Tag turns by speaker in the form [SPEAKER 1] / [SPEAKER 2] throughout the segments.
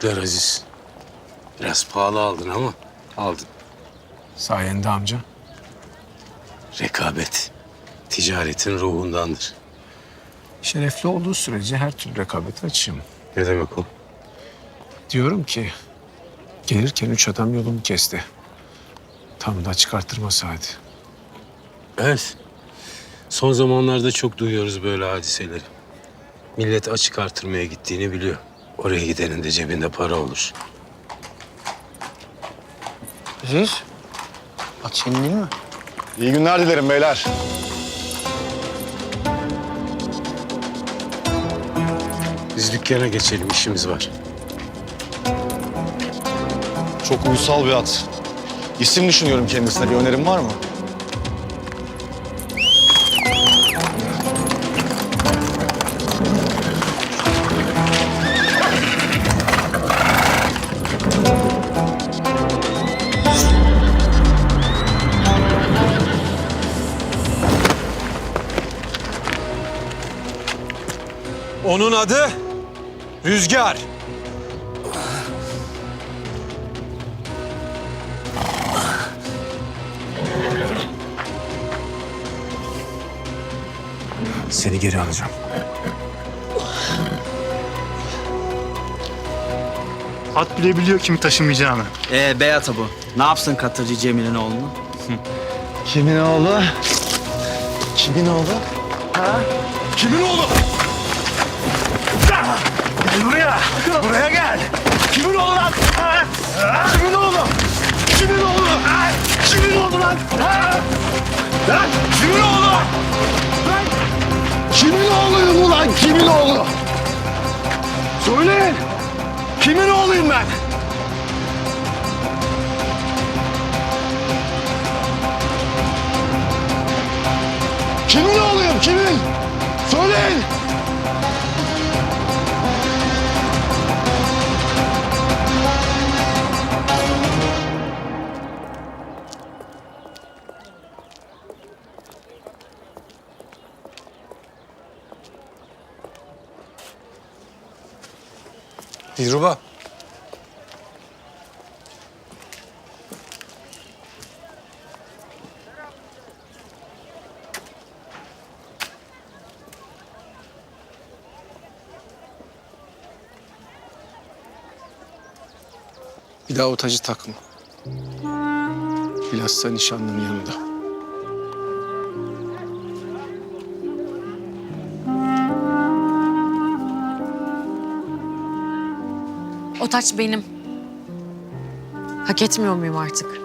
[SPEAKER 1] Teşekkürler Aziz. Biraz pahalı aldın ama aldın.
[SPEAKER 2] Sayende amca.
[SPEAKER 1] Rekabet ticaretin ruhundandır.
[SPEAKER 2] Şerefli olduğu sürece her türlü rekabete açığım.
[SPEAKER 1] Ne demek o?
[SPEAKER 2] Diyorum ki gelirken üç adam yolumu kesti. Tam da çıkarttırma saati.
[SPEAKER 1] Evet. Son zamanlarda çok duyuyoruz böyle hadiseleri. Millet açık artırmaya gittiğini biliyor. Oraya gidenin de cebinde para olur.
[SPEAKER 3] Aziz. At senin değil mi?
[SPEAKER 4] İyi günler dilerim beyler.
[SPEAKER 1] Biz dükkana geçelim, işimiz var.
[SPEAKER 4] Çok uysal bir at. İsim düşünüyorum kendisine. Bir önerim var mı?
[SPEAKER 5] Onun adı Rüzgar.
[SPEAKER 2] Seni geri alacağım.
[SPEAKER 6] At bile biliyor kimi taşımayacağını.
[SPEAKER 3] Ee Beata bu. Ne yapsın Katırcı Cemil'in oğlunu?
[SPEAKER 4] Kimin oğlu? Kimin oğlu? Ha? Kimin oğlu? Buraya. Gel. Kimin oğlu lan? Kimin oğlu? Kimin oğlu? Kimin oğlu lan? Ha? Lan kimin oğlu? Kimin oğluyum ulan? Kimin oğlu? Söyleyin. Kimin oğluyum ben? Kimin oğluyum? Kimin? Söyleyin.
[SPEAKER 5] Dilruba.
[SPEAKER 2] Bir daha o tacı takma. Bilhassa nişanlının yanında.
[SPEAKER 7] O taç benim. Hak etmiyor muyum artık?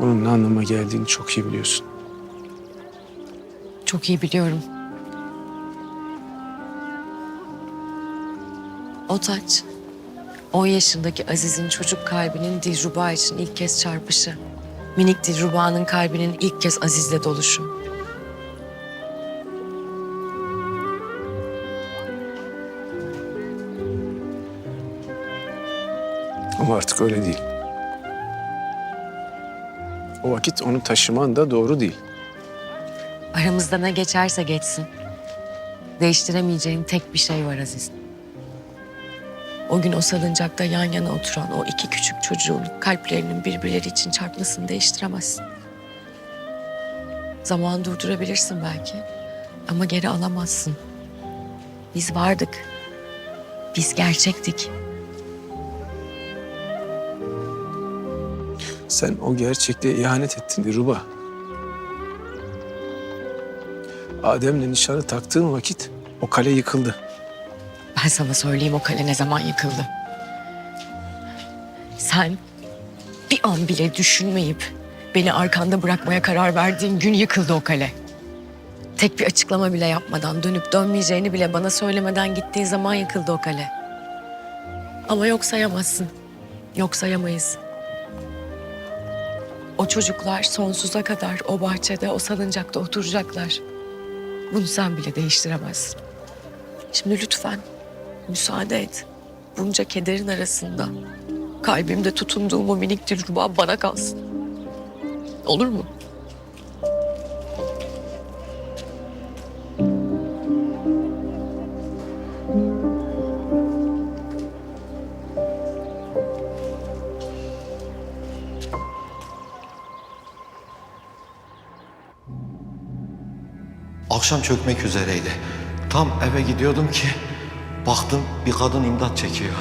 [SPEAKER 2] Onun ne anlama geldiğini çok iyi biliyorsun.
[SPEAKER 7] Çok iyi biliyorum. O taç, 10 yaşındaki Aziz'in çocuk kalbinin Dilruba için ilk kez çarpışı. Minik Dilruba'nın kalbinin ilk kez Aziz'le doluşu.
[SPEAKER 2] Ama artık öyle değil. O vakit onu taşıman da doğru değil.
[SPEAKER 7] Aramızda ne geçerse geçsin. Değiştiremeyeceğim tek bir şey var Aziz. O gün o salıncakta yan yana oturan o iki küçük çocuğun kalplerinin birbirleri için çarpmasını değiştiremezsin. Zaman durdurabilirsin belki ama geri alamazsın. Biz vardık. Biz gerçektik.
[SPEAKER 2] Sen o gerçekliğe ihanet ettin Dilruba. Adem'le nişanı taktığın vakit o kale yıkıldı.
[SPEAKER 7] Ben sana söyleyeyim o kale ne zaman yıkıldı. Sen bir an bile düşünmeyip beni arkanda bırakmaya karar verdiğin gün yıkıldı o kale. Tek bir açıklama bile yapmadan, dönüp dönmeyeceğini bile bana söylemeden gittiğin zaman yıkıldı o kale. Ama yok sayamazsın. Yok sayamayız. O çocuklar sonsuza kadar o bahçede, o salıncakta oturacaklar. Bunu sen bile değiştiremezsin. Şimdi lütfen müsaade et. Bunca kederin arasında kalbimde tutunduğum o minik dilruba bana kalsın. Olur mu?
[SPEAKER 8] Akşam çökmek üzereydi. Tam eve gidiyordum ki baktım bir kadın imdat çekiyor.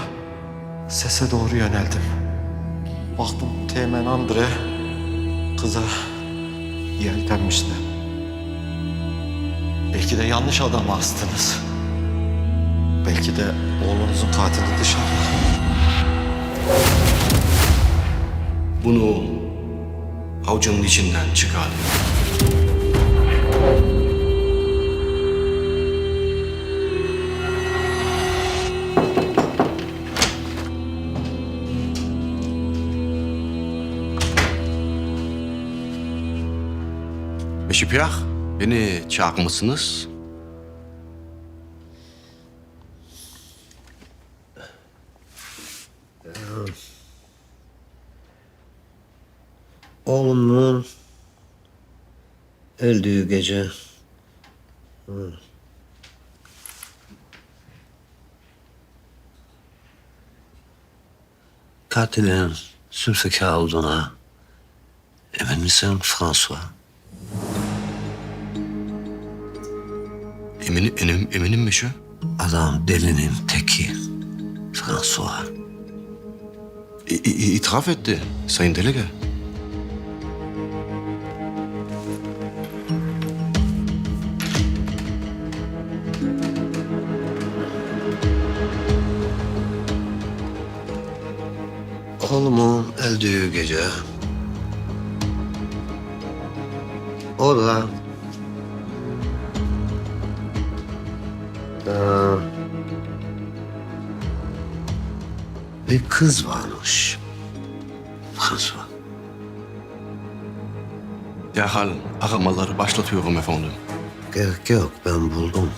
[SPEAKER 8] Sese doğru yöneldim. Baktım Teğmen Andre kıza yeltenmişler. Belki de yanlış adamı astınız. Belki de oğlunuzun katili dışarıda.
[SPEAKER 9] Bunu avucunun içinden çıkar. Pierre, beni çağırmışsınız.
[SPEAKER 10] Oğlumun öldüğü gece katilin Zülfikar olduğuna emin misin François?
[SPEAKER 9] Eminim, eminim, eminim Monsieur.
[SPEAKER 10] Adam delinin teki François.
[SPEAKER 9] İ- i- itiraf etti Sayın Delege.
[SPEAKER 10] Oğlumun öldüğü gece o da bir kız varmış. François.
[SPEAKER 9] Derhal aramaları başlatıyorum efendim.
[SPEAKER 10] Gerek yok ben buldum.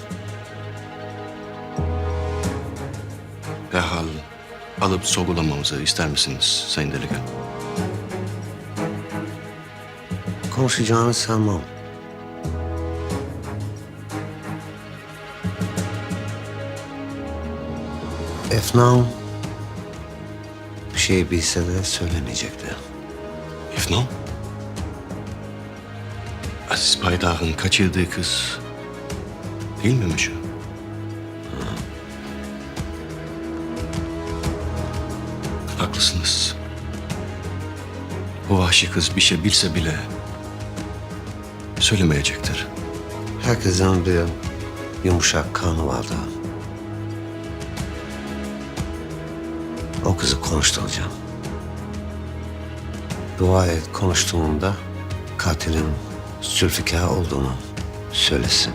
[SPEAKER 9] Derhal alıp sorgulamamızı ister misiniz Sayın Delege?
[SPEAKER 10] Konuşacağını sanmam. Efnan bir şey bilse de söylemeyecekti.
[SPEAKER 9] Efnan? Aziz Baydar'ın kaçırdığı kız değil mi Monsieur? Haklısınız. O vahşi kız bir şey bilse bile söylemeyecektir.
[SPEAKER 10] Herkesin bir yumuşak kanı vardı. O kızı konuşturacağım. Dua et konuştuğumda katilin Zülfikar olduğunu söylesin.